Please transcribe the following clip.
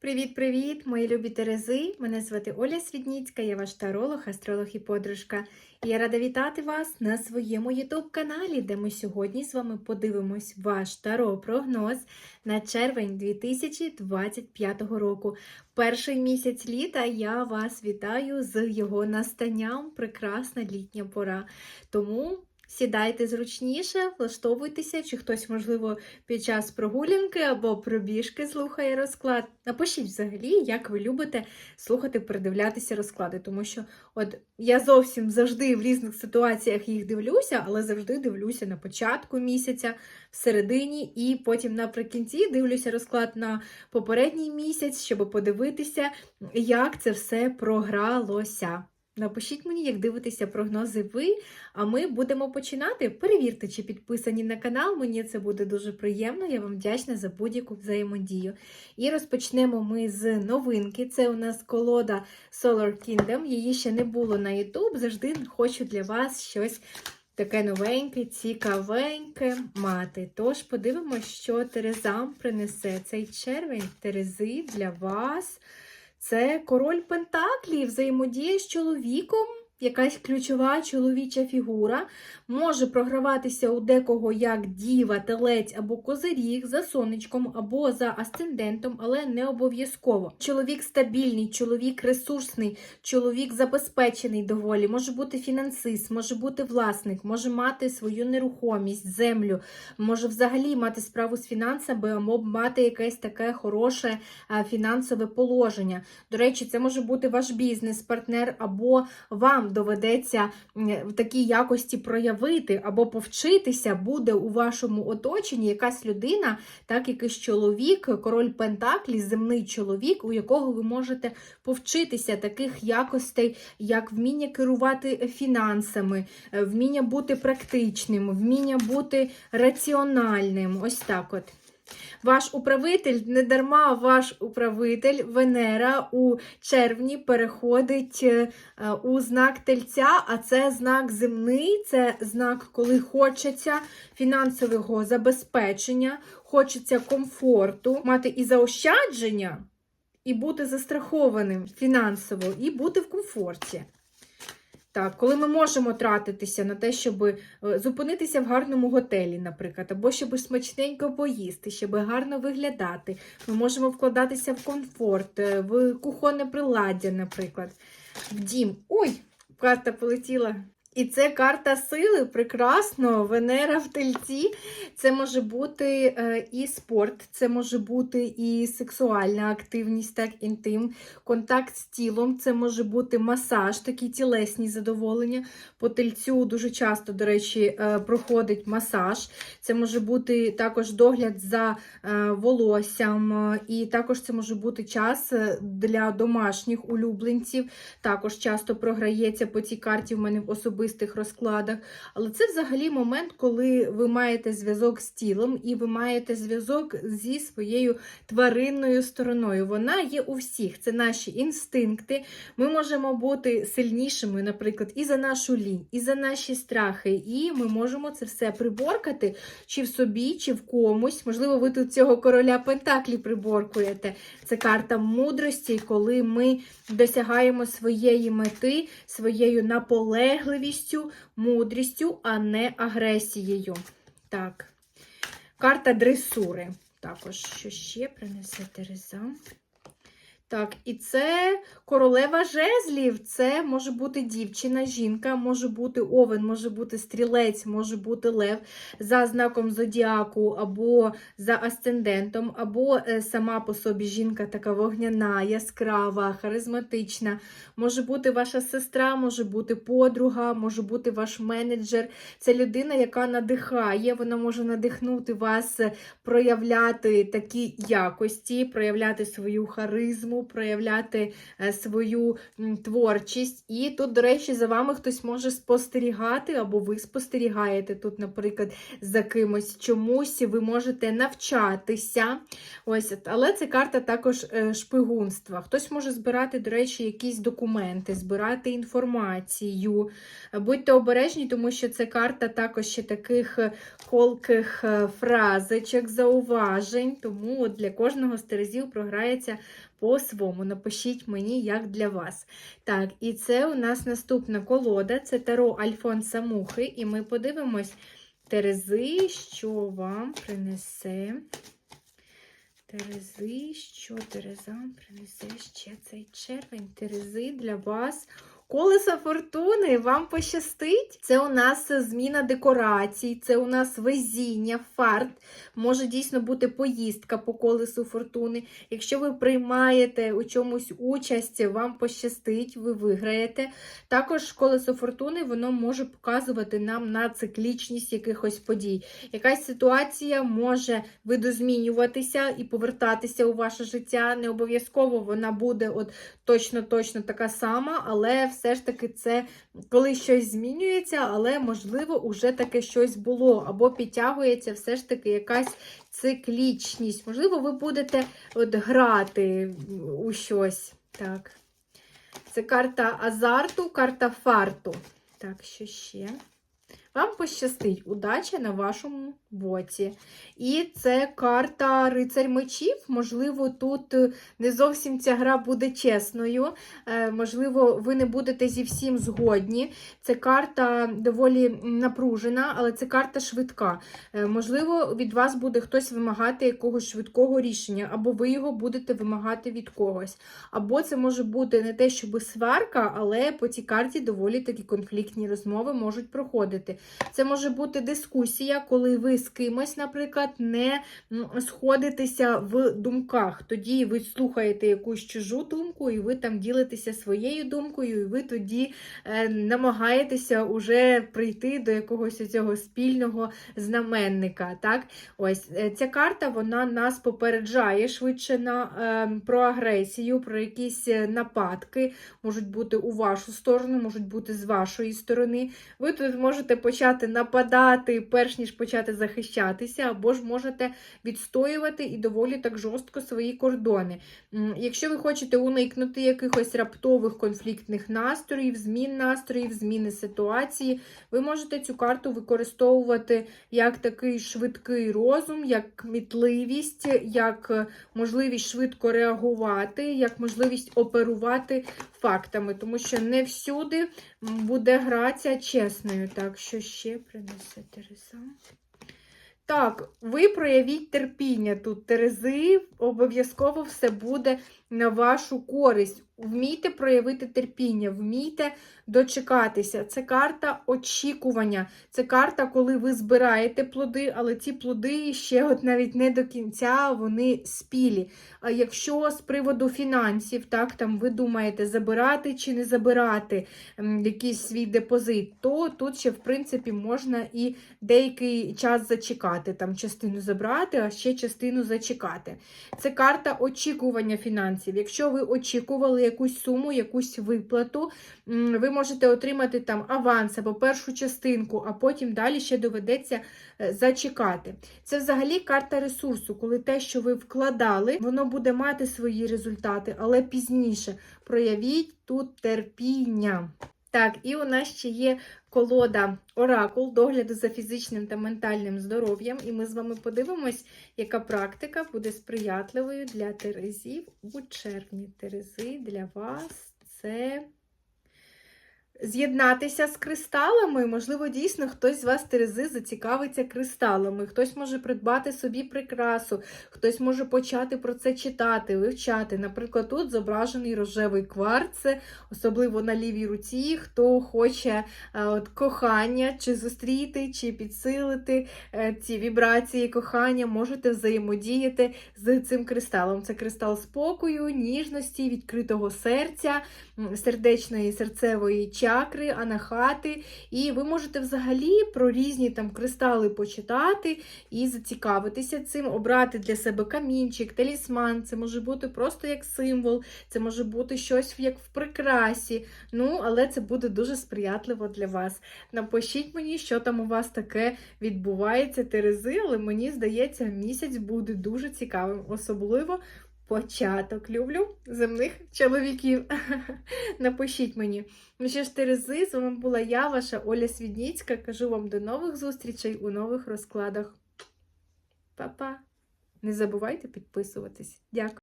Привіт-привіт, мої любі Терези! Мене звати Оля Свідніцька, я ваш таролог, астролог і подружка. І я рада вітати вас на своєму ютуб-каналі, де ми сьогодні з вами подивимось ваш таро-прогноз на червень 2025 року. Перший місяць літа я вас вітаю з його настанням. Прекрасна літня пора. Тому. Сідайте зручніше, влаштовуйтеся, чи хтось, можливо, під час прогулянки або пробіжки слухає розклад. Напишіть взагалі, як ви любите слухати, передивлятися розклади, тому що от я зовсім завжди в різних ситуаціях їх дивлюся, але завжди дивлюся на початку місяця, в середині, і потім наприкінці дивлюся розклад на попередній місяць, щоб подивитися, як це все програлося. Напишіть мені, як дивитеся прогнози ви, а ми будемо починати. Перевірте, чи підписані на канал. Мені це буде дуже приємно. Я вам вдячна за будь-яку взаємодію. І розпочнемо ми з новинки. Це у нас колода Solar Kingdom. Її ще не було на YouTube. Завжди хочу для вас щось. Таке новеньке, цікавеньке мати. Тож подивимося, що Терезам принесе цей червень Терези для вас. Це король Пентаклі, взаємодіє з чоловіком, якась ключова чоловіча фігура. Може програватися у декого як діва, телець або козиріг за сонечком або за асцендентом, але не обов'язково. Чоловік стабільний, чоловік ресурсний, чоловік забезпечений доволі, може бути фінансист, може бути власник, може мати свою нерухомість, землю, може взагалі мати справу з фінансами, або мати якесь таке хороше фінансове положення. До речі, це може бути ваш бізнес-партнер, або вам доведеться в такій якості проявити або повчитися, буде у вашому оточенні якась людина, так якийсь чоловік, король Пентаклі, земний чоловік, у якого ви можете повчитися таких якостей, як вміння керувати фінансами, е, вміння бути практичним, вміння бути раціональним. Ось так от. Ваш управитель, не дарма ваш управитель Венера у червні переходить е, у знак тельця, а це знак земний, це знак, коли хочеться фінансового забезпечення, хочеться комфорту, мати і заощадження, і бути застрахованим фінансово, і бути в комфорті. Так, коли ми можемо тратитися на те, щоб е, зупинитися в гарному готелі, наприклад, або щоб смачненько поїсти, щоб гарно виглядати, ми можемо вкладатися в комфорт, е, в кухонне приладдя, наприклад, в дім. Ой, карта полетіла. І це карта сили, прекрасно, Венера в тельці. Це може бути е, і спорт, це може бути і сексуальна активність, так, інтим, контакт з тілом, це може бути масаж, такі тілесні задоволення. По тельцю дуже часто, до речі, е, проходить масаж. Це може бути також догляд за е, волоссям, і також це може бути час для домашніх улюбленців. Також часто програється по цій карті в мене в особистих розкладах. Але це взагалі момент, коли ви маєте зв'язок з тілом і ви маєте зв'язок зі своєю тваринною стороною. Вона є у всіх. Це наші інстинкти. Ми можемо бути сильнішими, наприклад, і за нашу лінь, і за наші страхи. І ми можемо це все приборкати чи в собі, чи в комусь. Можливо, ви тут цього короля Пентаклі приборкуєте. Це карта мудрості, коли ми досягаємо своєї мети, своєю наполегливістю, мудрістю, а не агресією. Так. Карта дресури. Також, що ще принесе Тереза? Так, і це королева жезлів. Це може бути дівчина, жінка, може бути овен, може бути стрілець, може бути лев за знаком зодіаку, або за асцендентом, або е, сама по собі жінка така вогняна, яскрава, харизматична. Може бути ваша сестра, може бути подруга, може бути ваш менеджер. Це людина, яка надихає, вона може надихнути вас е, проявляти такі якості, проявляти свою харизму проявляти е, свою творчість. І тут, до речі, за вами хтось може спостерігати, або ви спостерігаєте тут, наприклад, за кимось чомусь, ви можете навчатися. Ось, але це карта також е, шпигунства. Хтось може збирати, до речі, якісь документи, збирати інформацію. Будьте обережні, тому що це карта також ще таких колких е, фразочок, зауважень. Тому для кожного з терезів програється по-своєму. Напишіть мені, як для вас. Так, і це у нас наступна колода це Таро Альфонса Мухи. І ми подивимось Терези, що вам принесе. Терези, що Терезам принесе ще цей червень. Терези для вас. Колесо фортуни вам пощастить. Це у нас зміна декорацій, це у нас везіння, фарт. Може дійсно бути поїздка по колесу фортуни. Якщо ви приймаєте у чомусь участь, вам пощастить, ви виграєте. Також колесо фортуни воно може показувати нам на циклічність якихось подій. Якась ситуація може видозмінюватися і повертатися у ваше життя. Не обов'язково вона буде от точно-точно така сама, але все ж таки це коли щось змінюється, але можливо уже таке щось було, або підтягується все ж таки якась циклічність. Можливо, ви будете от грати у щось. Так. Це карта азарту, карта фарту. Так, що ще? Вам пощастить удача на вашому боці. І це карта рицарь мечів. Можливо, тут е, не зовсім ця гра буде чесною. Е, Можливо, ви не будете зі всім згодні. Це карта доволі напружена, але це карта швидка. Е, Можливо, від вас буде хтось вимагати якогось швидкого рішення, або ви його будете вимагати від когось. Або це може бути не те, щоб сварка, але по цій карті доволі такі конфліктні розмови можуть проходити. Це може бути дискусія, коли ви з кимось, наприклад, не сходитеся в думках. Тоді ви слухаєте якусь чужу думку, і ви там ділитеся своєю думкою, і ви тоді е, намагаєтеся уже прийти до якогось цього спільного знаменника. Так? Ось е, ця карта вона нас попереджає швидше на, е, про агресію, про якісь е, нападки, можуть бути у вашу сторону, можуть бути з вашої сторони. Ви тут можете почати нападати, перш ніж почати захищатися, або ж можете відстоювати і доволі так жорстко свої кордони. Якщо ви хочете уникнути якихось раптових конфліктних настроїв, змін настроїв, зміни ситуації, ви можете цю карту використовувати як такий швидкий розум, як кмітливість, як можливість швидко реагувати, як можливість оперувати фактами, тому що не всюди буде гратися чесною. Так, що ще принесе Тереза? Так, ви проявіть терпіння тут, Терези, обов'язково все буде на вашу користь. Вмійте проявити терпіння, вмійте дочекатися. Це карта очікування. Це карта, коли ви збираєте плоди, але ці плоди ще от навіть не до кінця вони спілі. А якщо з приводу фінансів, так, там ви думаєте, забирати чи не забирати якийсь свій депозит, то тут ще, в принципі, можна і деякий час зачекати. Там частину забрати, а ще частину зачекати. Це карта очікування фінансів. Якщо ви очікували якусь суму, якусь виплату, ви можете отримати там аванс або першу частинку, а потім далі ще доведеться е, зачекати. Це взагалі карта ресурсу, коли те, що ви вкладали, воно буде мати свої результати, але пізніше проявіть тут терпіння. Так, і у нас ще є колода Оракул догляду за фізичним та ментальним здоров'ям. І ми з вами подивимось, яка практика буде сприятливою для Терезів у червні. Терези для вас це з'єднатися з кристалами. Можливо, дійсно хтось з вас Терези зацікавиться кристалами. Хтось може придбати собі прикрасу, хтось може почати про це читати, вивчати. Наприклад, тут зображений рожевий кварц, особливо на лівій руці, хто хоче е, от, кохання, чи зустріти, чи підсилити е, ці вібрації кохання, можете взаємодіяти з цим кристалом. Це кристал спокою, ніжності, відкритого серця, сердечної серцевої чакри. Чакри, анахати. І ви можете взагалі про різні там кристали почитати і зацікавитися цим, обрати для себе камінчик, талісман. Це може бути просто як символ, це може бути щось як в прикрасі. Ну, але це буде дуже сприятливо для вас. Напишіть мені, що там у вас таке відбувається, Терези, але мені здається, місяць буде дуже цікавим, особливо початок. Люблю земних чоловіків. Напишіть мені. Ну що ж, Терези, з вами була я, ваша Оля Свідніцька. Кажу вам до нових зустрічей у нових розкладах. Па-па! Не забувайте підписуватись. Дякую.